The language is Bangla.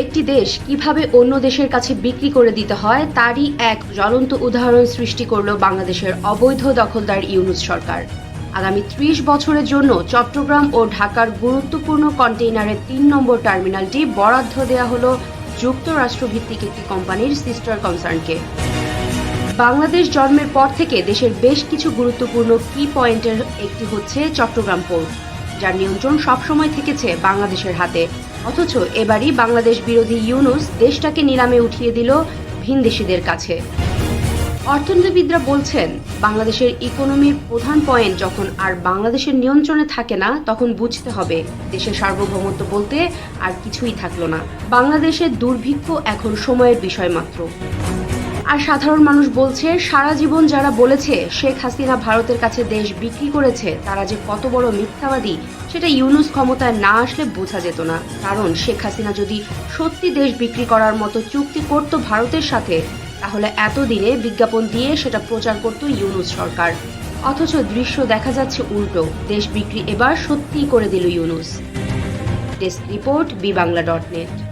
একটি দেশ কীভাবে অন্য দেশের কাছে বিক্রি করে দিতে হয়, তারই এক জ্বলন্ত উদাহরণ সৃষ্টি করল বাংলাদেশের অবৈধ দখলদার ইউনুস সরকার। আগামী ত্রিশ বছরের জন্য চট্টগ্রাম ও ঢাকার গুরুত্বপূর্ণ কন্টেইনারের তিন নম্বর টার্মিনালটি বরাদ্দ দেওয়া হলো যুক্তরাষ্ট্রভিত্তিক একটি কোম্পানির সিস্টার কনসার্নকে। বাংলাদেশ জন্মের পর থেকে দেশের বেশ কিছু গুরুত্বপূর্ণ কি পয়েন্টের একটি হচ্ছে চট্টগ্রাম পোর্ট। যার নিয়ন্ত্রণ সবসময় থেকেছে বাংলাদেশের হাতে। অথচ এবারই বাংলাদেশ বিরোধী ইউনুস দেশটাকে নিলামে উঠিয়ে দিল ভিনদেশিদের কাছে। অর্থনীতিবিদরা বলছেন, বাংলাদেশের ইকোনমির প্রধান পয়েন্ট যখন আর বাংলাদেশের নিয়ন্ত্রণে থাকে না, তখন বুঝতে হবে দেশের সার্বভৌমত্ব বলতে আর কিছুই থাকল না। বাংলাদেশের দুর্ভিক্ষ এখন সময়ের বিষয় মাত্র। আর সাধারণ মানুষ বলছে, সারা জীবন যারা বলেছে শেখ হাসিনা ভারতের কাছে দেশ বিক্রি করেছে, তারা যে কত বড় মিথ্যাবাদী, সেটা ইউনুস ক্ষমতায় না আসলে বোঝা যেত না। কারণ শেখ হাসিনা যদি সত্যি দেশ বিক্রি করার মতো চুক্তি করত ভারতের সাথে, তাহলে এতদিনে বিজ্ঞাপন দিয়ে সেটা প্রচার করত ইউনুস সরকার। অথচ দৃশ্য দেখা যাচ্ছে উল্টো, দেশ বিক্রি এবার সত্যিই করে দিল Yunus. Desk report B Bangla dot net.